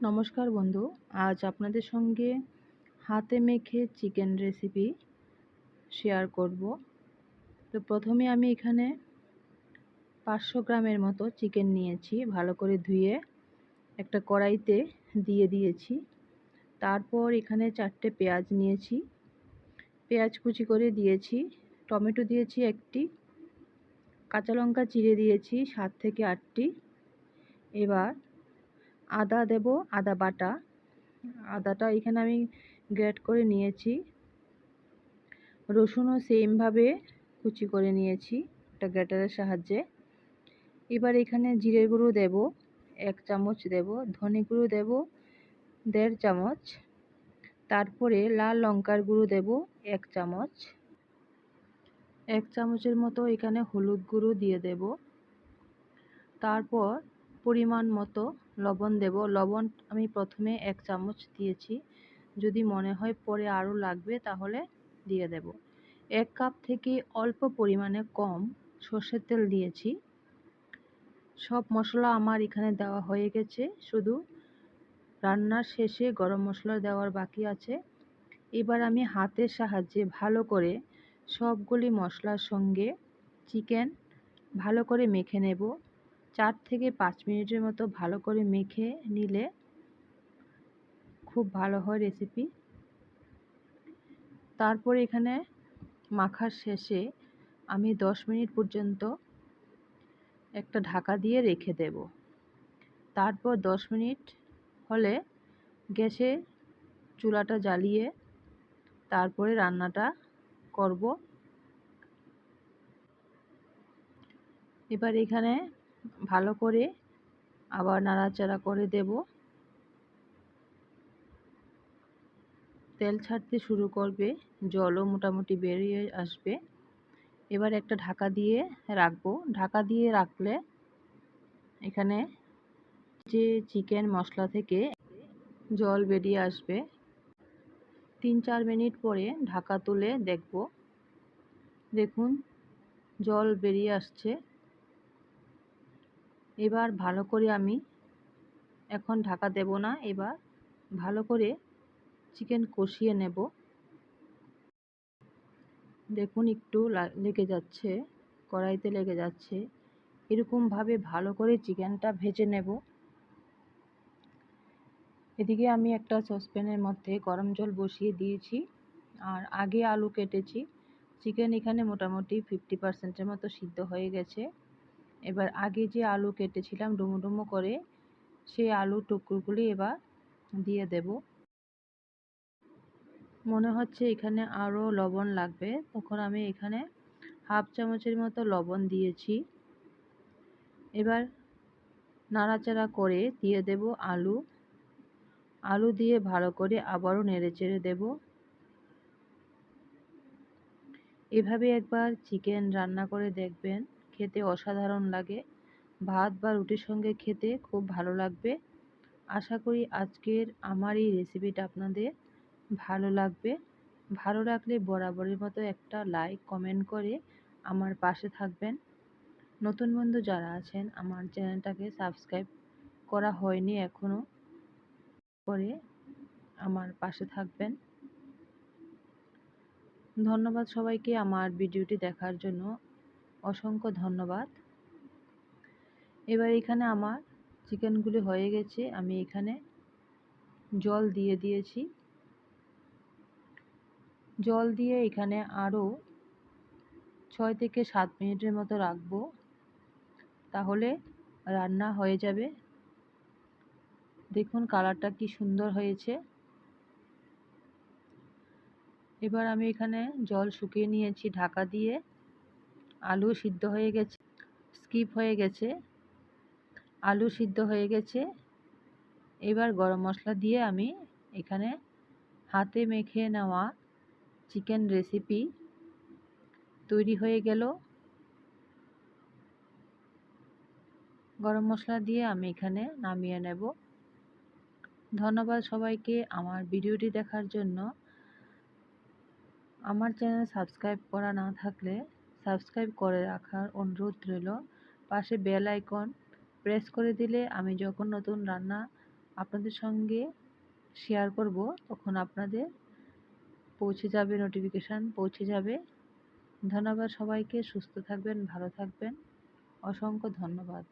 নমস্কার বন্ধু। আজ আপনাদের সঙ্গে হাতে মেখে চিকেন রেসিপি শেয়ার করব। তো প্রথমে আমি এখানে পাঁচশো গ্রামের মতো চিকেন নিয়েছি, ভালো করে ধুয়ে একটা কড়াইতে দিয়ে দিয়েছি। তারপর এখানে চারটে পেঁয়াজ নিয়েছি। পেঁয়াজ কুচি করে দিয়েছি। টমেটো দিয়েছি একটি। কাঁচা লঙ্কা চিড়ে দিয়েছি সাত থেকে আটটি। এবার আদা দেব, আদা বাটা। আদাটা এখানে আমি গ্রেট করে নিয়েছি। রসুনও সেমভাবে কুচি করে নিয়েছি একটা গ্রেটারের সাহায্যে। এবার এখানে জিরে গুঁড়ো দেব, এক চামচ দেব, ধনে গুঁড়ো দেব, দেড় চামচ। তারপরে লাল লঙ্কার গুঁড়ো দেব, এক চামচ। এক চামচের মতো এখানে হলুদ গুঁড়ো দিয়ে দেব। তারপর পরিমাণ মতো লবণ দেব। লবণ আমি প্রথমে এক চামচ দিয়েছি। যদি মনে হয় পরে আরও লাগবে তাহলে দিয়ে দেব। এক কাপ থেকে অল্প পরিমাণে কম সর্ষের তেল দিয়েছি। সব মশলা আমার এখানে দেওয়া হয়ে গেছে। শুধু রান্নার শেষে গরম মশলা দেওয়ার বাকি আছে। এবার আমি হাতের সাহায্যে ভালো করে সবগুলি মশলার সঙ্গে চিকেন ভালো করে মেখে নেব। চার থেকে পাঁচ মিনিটের মতো ভালো করে মেখে নিলে খুব ভালো হয় রেসিপি তারপর এখানে মাখার শেষে আমি দশ মিনিট পর্যন্ত একটা ঢাকা দিয়ে রেখে দেব। তারপর দশ মিনিট হলে গ্যাসে চুলাটা জ্বালিয়ে তারপরে রান্নাটা করব। এবার এখানে ভালো করে আবার নাড়াচাড়া করে দেব। তেল ছাড়তে শুরু করবে, জলও মোটামুটি বেরিয়ে আসবে। এবার একটা ঢাকা দিয়ে রাখব। ঢাকা দিয়ে রাখলে এখানে যে চিকেন মশলা থেকে জল বেরিয়ে আসবে, তিন চার মিনিট পরে ঢাকা তুলে দেখব। দেখুন, জল বেরিয়ে আসছে। এবার ভালো করে আমি এখন ঢাকা দেব না, এবার ভালো করে চিকেন কষিয়ে নেব। দেখুন একটু লেগে যাচ্ছে, কড়াইতে লেগে যাচ্ছে। এরকমভাবে ভালো করে চিকেনটা ভেজে নেব। এদিকে আমি একটা সসপ্যানের মধ্যে গরম জল বসিয়ে দিয়েছি, আর আগে আলু কেটেছি। চিকেন এখানে মোটামুটি ফিফটি পার্সেন্টের মতো সিদ্ধ হয়ে গেছে। এবার আগে যে আলু কেটেছিলাম ডুমো ডুমো করে, সেই আলুর টুকরোগুলি এবার দিয়ে দেব। মনে হচ্ছে এখানে আরও লবণ লাগবে। তখন আমি এখানে হাফ চামচের মতো লবণ দিয়েছি। এবার নাড়াচাড়া করে দিয়ে দেব আলু। আলু দিয়ে ভালো করে আবারও নেড়েচেড়ে দেব। এভাবে একবার চিকেন রান্না করে দেখবেন। খেতে অসাধারণ লাগে। ভাত বা রুটির সঙ্গে খেতে খুব ভালো লাগবে। আশা করি আজকের আমার এই রেসিপিটা আপনাদের ভালো লাগবে। ভালো লাগলে বরাবরের মতো একটা লাইক কমেন্ট করে আমার পাশে থাকবেন। নতুন বন্ধু যারা আছেন, আমার চ্যানেলটাকে সাবস্ক্রাইব করা হয়নি এখনও করে আমার পাশে থাকবেন। ধন্যবাদ সবাইকে আমার ভিডিওটি দেখার জন্য। অসংখ্য ধন্যবাদ। এবার এখানে আমার চিকেনগুলি হয়ে গেছে, আমি এখানে জল দিয়ে দিয়েছি। জল দিয়ে এখানে আরও ছয় থেকে সাত মিনিটের মতো রাখব, তাহলে রান্না হয়ে যাবে। দেখুন কালারটা কি সুন্দর হয়েছে। এবার আমি এখানে জল শুকিয়ে নিয়েছি ঢাকা দিয়ে। আলু সিদ্ধ হয়ে গেছে স্কিপ হয়ে গেছে, আলু সিদ্ধ হয়ে গেছে। এবার গরম মশলা দিয়ে আমি এখানে হাতে মেখে নেওয়া চিকেন রেসিপি তৈরি হয়ে গেল। গরম মশলা দিয়ে আমি এখানে নামিয়ে নেব। ধন্যবাদ সবাইকে আমার ভিডিওটি দেখার জন্য। আমার চ্যানেল সাবস্ক্রাইব করা না থাকলে সাবস্ক্রাইব করে রাখার অনুরোধ রইল। পাশে বেল আইকন প্রেস করে দিলে আমি যখন নতুন রান্না আপনাদের সঙ্গে শেয়ার করব, তখন আপনাদের পৌঁছে যাবে নোটিফিকেশান পৌঁছে যাবে। ধন্যবাদ সবাইকে, সুস্থ থাকবেন, ভালো থাকবেন। অসংখ্য ধন্যবাদ।